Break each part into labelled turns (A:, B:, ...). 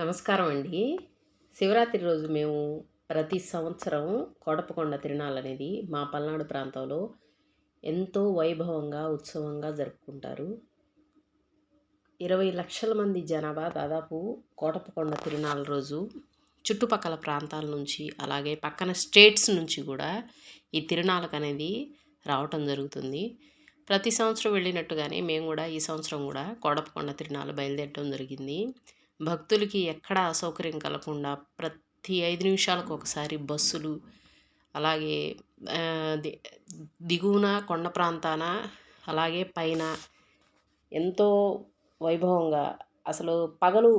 A: నమస్కారం అండి శివరాత్రి రోజు మేము ప్రతి సంవత్సరం కోడపకొండ తిరునాళ్ళు అనేది మా పల్నాడు ప్రాంతంలో ఎంతో వైభవంగా ఉత్సవంగా జరుపుకుంటారు. ఇరవై లక్షల మంది జనాభా దాదాపు కోటపకొండ తిరునాళ్ళ రోజు చుట్టుపక్కల ప్రాంతాల నుంచి అలాగే పక్కన స్టేట్స్ నుంచి కూడా ఈ తిరునాళ్ళకు అనేది రావటం జరుగుతుంది. ప్రతి సంవత్సరం వెళ్ళినట్టుగానే మేము కూడా ఈ సంవత్సరం కూడా కోడపకొండ తిరునాళ్ళు బయలుదేరడం జరిగింది. భక్తులకి ఎక్కడ అసౌకర్యం కలగకుండా ప్రతి ఐదు నిమిషాలకు ఒకసారి బస్సులు అలాగే దిగువన కొండ ప్రాంతాన అలాగే పైన ఎంతో వైభవంగా అసలు పగలు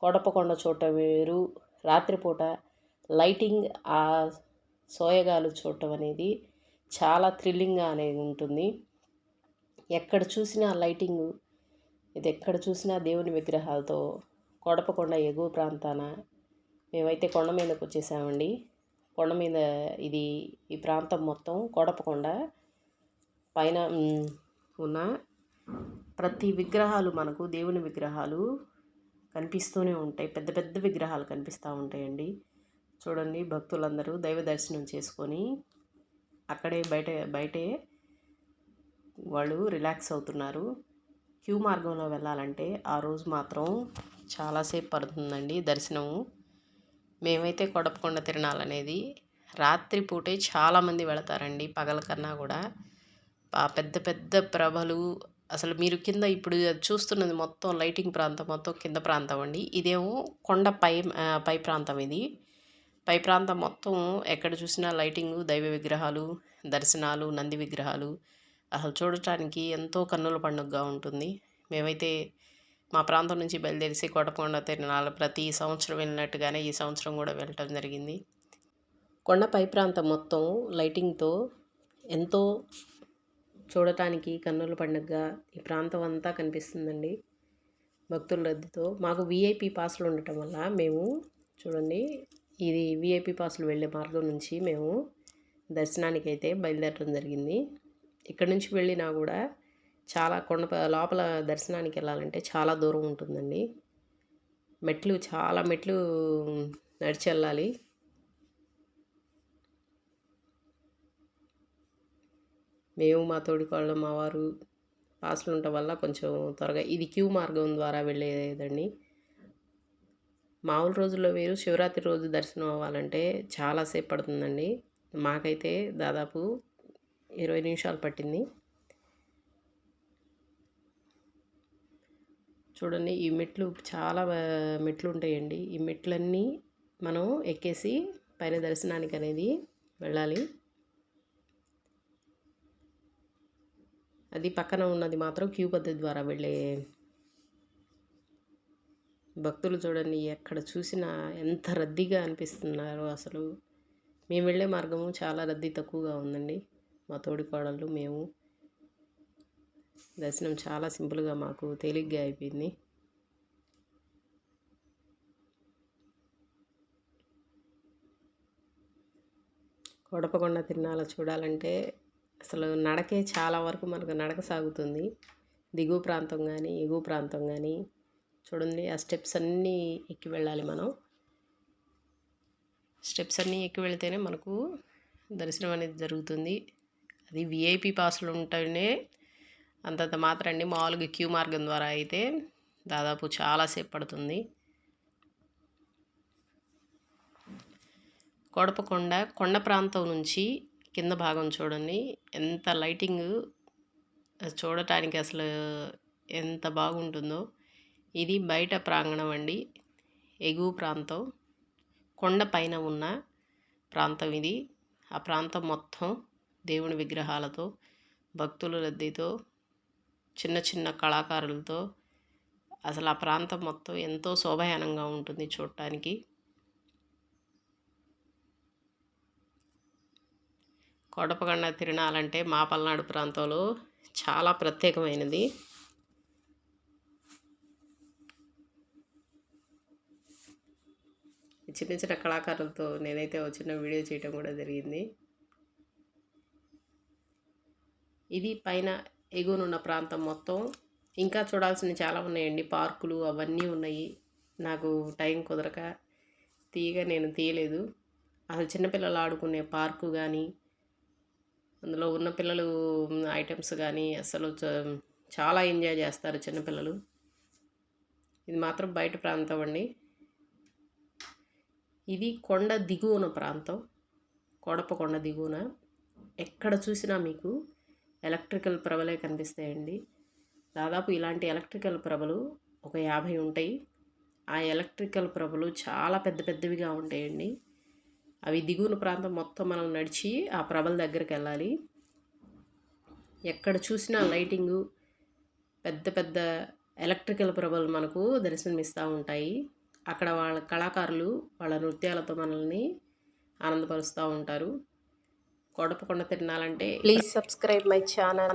A: కోటపకొండ చూడటం వేరు రాత్రిపూట లైటింగ్ ఆ సోయగాలు చూడటం అనేది చాలా థ్రిల్లింగ్గా అనేది ఉంటుంది. ఎక్కడ చూసినా లైటింగ్ ఇది ఎక్కడ చూసినా దేవుని విగ్రహాలతో కొడపకొండ ఎగువ ప్రాంతాన మేమైతే కొండ మీదకు వచ్చేసామండి. కొండ మీద ఇది ఈ ప్రాంతం మొత్తం కొడపకొండ. పైన ఉన్న ప్రతి విగ్రహాలు మనకు దేవుని విగ్రహాలు కనిపిస్తూనే ఉంటాయి. పెద్ద పెద్ద విగ్రహాలు కనిపిస్తూ ఉంటాయండి. చూడండి భక్తులందరూ దైవ దర్శనం చేసుకొని అక్కడే బయట బయటే వాళ్ళు రిలాక్స్ అవుతున్నారు. క్యూ మార్గంలో వెళ్ళాలంటే ఆ రోజు మాత్రం చాలాసేపు పడుతుందండి దర్శనము. మేమైతే కొడపకొండ తిరణాలనేది. రాత్రిపూటే చాలామంది వెళతారండి పగల కన్నా కూడా. ఆ పెద్ద పెద్ద ప్రభలు అసలు మీరు కింద ఇప్పుడు చూస్తున్నది మొత్తం లైటింగ్ ప్రాంతం మొత్తం కింద ప్రాంతం అండి. ఇదేమో కొండ పై పై ప్రాంతం ఇది. పై ప్రాంతం మొత్తం ఎక్కడ చూసినా లైటింగ్ దైవ విగ్రహాలు దర్శనాలు నంది విగ్రహాలు. అసలు చూడటానికి ఎంతో కన్నుల పండుగగా ఉంటుంది. మేమైతే మా ప్రాంతం నుంచి బయలుదేరిసి కోటకొండ తిరణాలు ప్రతి సంవత్సరం వెళ్ళినట్టుగానే ఈ సంవత్సరం కూడా వెళ్ళటం జరిగింది. కొండ పై ప్రాంతం మొత్తం లైటింగ్తో ఎంతో చూడటానికి కన్నుల పండుగగా ఈ ప్రాంతం అంతా కనిపిస్తుందండి. భక్తుల రద్దీతో మాకు విఐపి పాసులు ఉండటం వల్ల మేము చూడండి ఇది విఐపి పాసులు వెళ్ళే మార్గం నుంచి మేము దర్శనానికి అయితే బయలుదేరడం జరిగింది. ఇక్కడ నుంచి వెళ్ళినా కూడా చాలా కొండ లోపల దర్శనానికి వెళ్ళాలంటే చాలా దూరం ఉంటుందండి. మెట్లు చాలా మెట్లు నడిచి వెళ్ళాలి. మేము మా తోడికోళ్ళ మా వారు పాసులు ఉండటం వల్ల కొంచెం త్వరగా ఇది క్యూ మార్గం ద్వారా వెళ్ళేదండి. మామూలు రోజుల్లో వేరు శివరాత్రి రోజు దర్శనం అవ్వాలంటే చాలాసేపు పడుతుందండి. మాకైతే దాదాపు ఇరవై నిమిషాలు పట్టింది. చూడండి ఈ మెట్లు చాలా మెట్లు ఉంటాయండి ఈ మెట్లన్నీ మనం ఎక్కేసి పైన దర్శనానికి అనేది వెళ్ళాలి. అది పక్కన ఉన్నది మాత్రం క్యూ పద్ధతి ద్వారా వెళ్ళే భక్తులు చూడండి ఎక్కడ చూసినా ఎంత రద్దీగా అనిపిస్తున్నారు అసలు. మేము వెళ్ళే మార్గము చాలా రద్దీ తక్కువగా ఉందండి. మా తోడికోడళ్ళు మేము దర్శనం చాలా సింపుల్గా మాకు తేలిగ్గా అయిపోయింది. కొడపకొండ తిరునాళ్ళ చూడాలంటే అసలు నడకే చాలా వరకు మనకు నడక సాగుతుంది. దిగువ ప్రాంతం కానీ ఎగువ ప్రాంతం కానీ చూడండి ఆ స్టెప్స్ అన్నీ ఎక్కి వెళ్ళాలి మనం. స్టెప్స్ అన్నీ ఎక్కి వెళ్తేనే మనకు దర్శనం అనేది జరుగుతుంది. అది విఐపి పాసులు ఉంటేనే అంతంత మాత్రండి మామూలుగా క్యూ మార్గం ద్వారా అయితే దాదాపు చాలాసేపు పడుతుంది. కొడపకొండ కొండ ప్రాంతం నుంచి కింద భాగం చూడండి. ఎంత లైటింగ్ చూడటానికి అసలు ఎంత బాగుంటుందో. ఇది బయట ప్రాంగణం అండి. ఎగువ ప్రాంతం. కొండ పైన ఉన్న ప్రాంతం ఇది. ఆ ప్రాంతం మొత్తం దేవుని విగ్రహాలతో భక్తుల రద్దీతో చిన్న చిన్న కళాకారులతో అసలు ఆ ప్రాంతం మొత్తం ఎంతో శోభాయనంగా ఉంటుంది చూడటానికి. కోటపకొండ తిరణాలంటే మా పల్నాడు ప్రాంతంలో చాలా ప్రత్యేకమైనది. చిన్న చిన్న కళాకారులతో నేనైతే ఒక చిన్న వీడియో చేయటం కూడా జరిగింది. ఇది పైన ఎగువనున్న ప్రాంతం మొత్తం. ఇంకా చూడాల్సినవి చాలా ఉన్నాయండి. పార్కులు అవన్నీ ఉన్నాయి. నాకు టైం కుదరక తీయగా నేను తీయలేదు. అసలు చిన్నపిల్లలు ఆడుకునే పార్కు కానీ అందులో ఉన్న పిల్లలు ఐటమ్స్ కానీ అసలు చ- చాలా ఎంజాయ్ చేస్తారు చిన్నపిల్లలు ఇది మాత్రం బయట ప్రాంతం అండి. ఇది కొండ దిగువన ప్రాంతం. కొడప కొండ దిగువన. ఎక్కడ చూసినా మీకు ఎలక్ట్రికల్ ప్రభలే కనిపిస్తాయండి. దాదాపు ఇలాంటి ఎలక్ట్రికల్ ప్రభలు ఒక యాభై ఉంటాయి. ఆ ఎలక్ట్రికల్ ప్రభలు చాలా పెద్ద పెద్దవిగా ఉంటాయండి. అవి దిగువన ప్రాంతం మొత్తం మనం నడిచి ఆ ప్రభల దగ్గరికి వెళ్ళాలి. ఎక్కడ చూసినా లైటింగు పెద్ద పెద్ద ఎలక్ట్రికల్ ప్రభలు మనకు దర్శనమిస్తూ ఉంటాయి. అక్కడ వాళ్ళ కళాకారులు వాళ్ళ నృత్యాలతో మనల్ని ఆనందపరుస్తూ ఉంటారు. కొడపకుండా తిన్నాలంటే
B: ప్లీజ్ సబ్స్క్రైబ్ మై ఛానల్